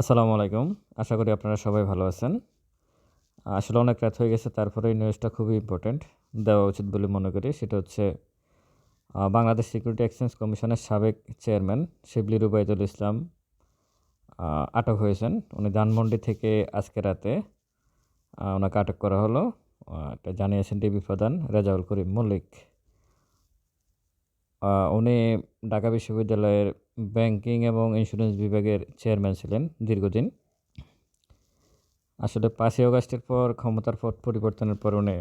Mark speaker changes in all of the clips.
Speaker 1: আসসালামু আলাইকুম। আশা করি আপনারা সবাই ভালো আছেন। আসলে অনেক রাত হয়ে গেছে তারপরে এই নিউজটা খুবই ইম্পর্ট্যান্ট দেওয়া উচিত বলে মনে করি। সেটা হচ্ছে বাংলাদেশ সিকিউরিটি এক্সচেঞ্জ কমিশনের সাবেক চেয়ারম্যান শিবলি রুবাইদুল ইসলাম আটক হয়েছেন। উনি ধানমন্ডি থেকে আজকে রাতে ওনাকে আটক করা হলো। এটা জানিয়েছেন ডিবি প্রধান রেজাউল করিম মল্লিক। উনি ঢাকা বিশ্ববিদ্যালয়ের ব্যাংকিং এবং ইন্স্যুরেন্স বিভাগের চেয়ারম্যান ছিলেন দীর্ঘদিন। আসলে পাঁচই অগাস্টের পর ক্ষমতার পথ পরিবর্তনের পর উনি,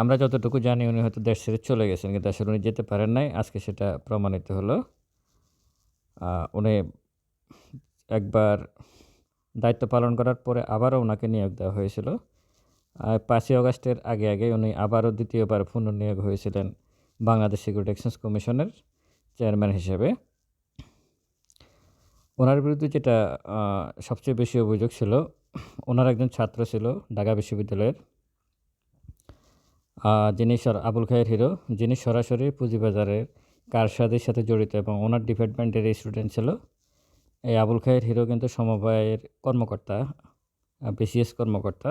Speaker 1: আমরা যতটুকু জানি উনি হয়তো দেশ ছেড়ে চলে গেছেন, কিন্তু আসলে উনি যেতে পারেন নাই। আজকে সেটা প্রমাণিত হলো। উনি একবার দায়িত্ব পালন করার পরে আবারও ওনাকে নিয়োগ দেওয়া হয়েছিল। আর পাঁচই অগাস্টের আগে আগে উনি আবারও দ্বিতীয়বার পুনর্নিয়োগ হয়েছিলেন বাংলাদেশ সিকিউরিটি এক্সচেঞ্জ কমিশনের। চেয়ারম্যান হিসেবে। ওনার বিরুদ্ধে যেটা সবচেয়ে বেশি অভিযোগ ছিল, ওনার একজন ছাত্র ছিল ঢাকা বিশ্ববিদ্যালয়ের যিনি আবুল খায়ের হিরো, যিনি সরাসরি পুঁজিবাজারের কারসাদির সাথে জড়িত এবং ওনার ডিপার্টমেন্টের স্টুডেন্ট ছিল। এই আবুল খায়ের হিরো কিন্তু সমবায়ের কর্মকর্তা বিসিএস কর্মকর্তা।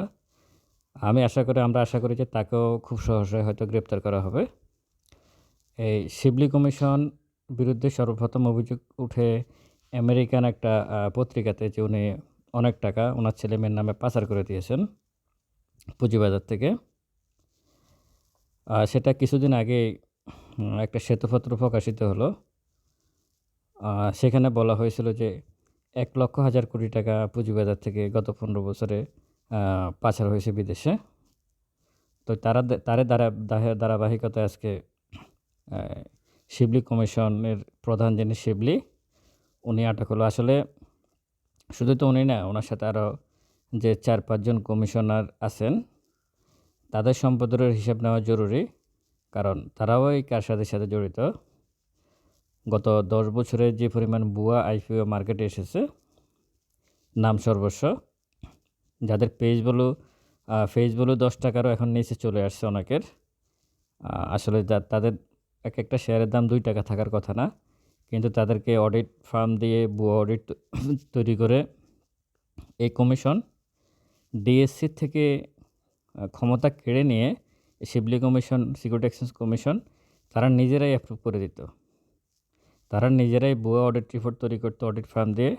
Speaker 1: আমি আশা করি, আমরা আশা করি যে তাকেও খুব সহজে হয়তো গ্রেপ্তার করা হবে। এই শিবলি কমিশন বিরুদ্ধে সর্বপ্রথম অভিযোগ উঠে আমেরিকান একটা পত্রিকাতে যে উনি অনেক টাকা ওনার ছেলে মেয়ের নামে পাচার করে দিয়েছেন পুঁজিবাজার থেকে। সেটা কিছুদিন আগে একটা শ্বেতপত্র প্রকাশিত হলো। সেখানে বলা হয়েছিল যে এক লক্ষ হাজার কোটি টাকা পুঁজিবাজার থেকে গত পনেরো বছরে পাচার হয়েছে বিদেশে। তো তারা তারে দ্বারা দাহে- ধারাবাহিকতায় আজকে শিবলি কমিশনের প্রধান যিনি শিবলি, উনি আটক হলো। আসলে শুধু তো উনি না, ওনার সাথে আরও যে চার পাঁচজন কমিশনার আছেন, তাদের সম্পদের হিসাব নেওয়া জরুরি, কারণ তারাও এই কারসাদের সাথে জড়িত। গত দশ বছরে যে পরিমাণ বুয়া আইপিও মার্কেটে এসেছে, নাম সর্বস্ব, যাদের পেজ বলো ফেস বলো দশ টাকারও এখন নিচে চলে আসছে অনেকের। আসলে তাদের এক একটা শেয়ারের দাম দুই টাকা থাকার কথা না। কিন্তু তাদেরকে অডিট ফার্ম দিয়ে ভুয়া অডিট তৈরি করে এই কমিশন ডিএসসি থেকে ক্ষমতা কেড়ে নিয়ে Shibli commission, security exchange commission তারা নিজেরাই অ্যাপ্রুভ করে দিত। তারা নিজেরাই ভুয়া অডিট রিপোর্ট তৈরি করতো, অডিট ফার্ম দিয়ে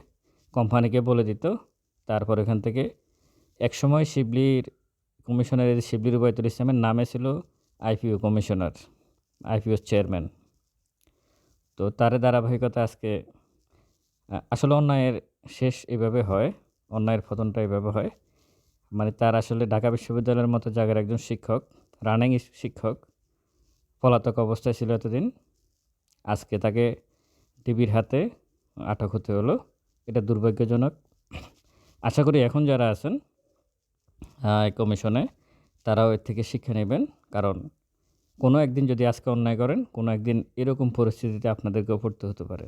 Speaker 1: কোম্পানিকে বলে দিত। তারপর এখান থেকে একসময় শিবলির কমিশনের, এই শিবলি রুবায়তুল ইসলামের নামে ছিল আইপিও কমিশনার। IPO chairman. তো তার ধারাবাহিকতা আজকে আসলে অন্যায়ের শেষ এভাবে হয়, অন্যায়ের পতনটা এভাবে হয়। মানে তার আসলে ঢাকা বিশ্ববিদ্যালয়ের মতো জায়গার একজন শিক্ষক রানিং শিক্ষক, পলাতক অবস্থায় ছিল এতদিন। আজকে তাকে টিভির হাতে আটক হতে হলো। এটা দুর্ভাগ্যজনক। আশা করি এখন যারা আছেন কমিশনে, তারাও এর থেকে শিক্ষা নেবেন। কারণ কোনো একদিন যদি আজকে অন্যায় করেন, কোনো একদিন এরকম পরিস্থিতিতে আপনাদেরকেও পড়তে হতে পারে।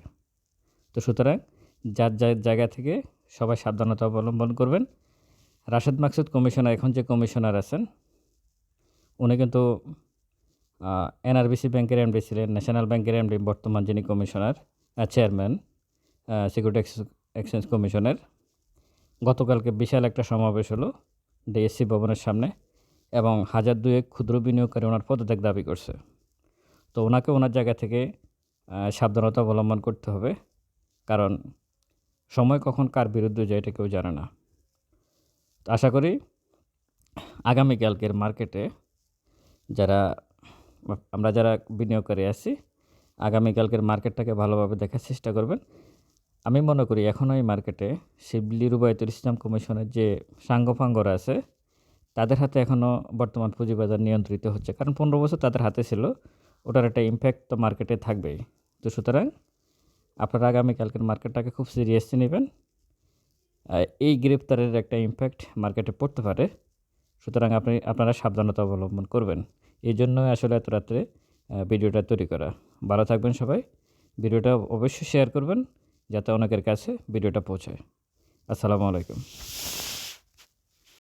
Speaker 1: তো সুতরাং যার যার জায়গা থেকে সবাই সাবধানতা অবলম্বন করবেন। রাশেদ মাকসুদ কমিশনার, এখন যে কমিশনার আছেন, উনি কিন্তু এনআরবিসি ব্যাংকের এমডি ছিলেন, ন্যাশনাল ব্যাংকের এমডি, বর্তমান যিনি কমিশনার চেয়ারম্যান সিকিউরিটি এক্সচেঞ্জ কমিশনের। গতকালকে বিশাল একটা সমাবেশ হলো ডিএসসি ভবনের সামনে। এবং হাজার দুয়েক ক্ষুদ্র বিনিয়োগকারী ওনার পদত্যাগ দাবি করছে। তো ওনাকে ওনার জায়গা থেকে সাবধানতা অবলম্বন করতে হবে, কারণ সময় কখন কার বিরুদ্ধে যায় এটা কেউ জানে না। তো আশা করি আগামীকালকের মার্কেটে যারা, আমরা যারা বিনিয়োগকারী আছি আগামীকালকের মার্কেটটাকে ভালোভাবে দেখার চেষ্টা করবেন। আমি মনে করি এখনও এই মার্কেটে শিবলি রুবায়তুল ইসলাম কমিশনের যে সাঙ্গপাঙ্গরা আছে তাদের হাতে এখনও বর্তমান পুঁজিবাজার নিয়ন্ত্রিত হচ্ছে। কারণ পনেরো বছর তাদের হাতে ছিল, ওটার একটা ইম্প্যাক্ট তো মার্কেটে থাকবেই। তো সুতরাং আপনারা আগামীকালকের মার্কেটটাকে খুব সিরিয়াসলি নেবেন। এই গ্রেপ্তারের একটা ইম্প্যাক্ট মার্কেটে পড়তে পারে। সুতরাং আপনি, আপনারা সাবধানতা অবলম্বন করবেন। এই জন্যই আসলে এত রাত্রে ভিডিওটা তৈরি করা। ভালো থাকবেন সবাই। ভিডিওটা অবশ্যই শেয়ার করবেন, যাতে অনেকের কাছে ভিডিওটা পৌঁছায়। আসসালামু আলাইকুম।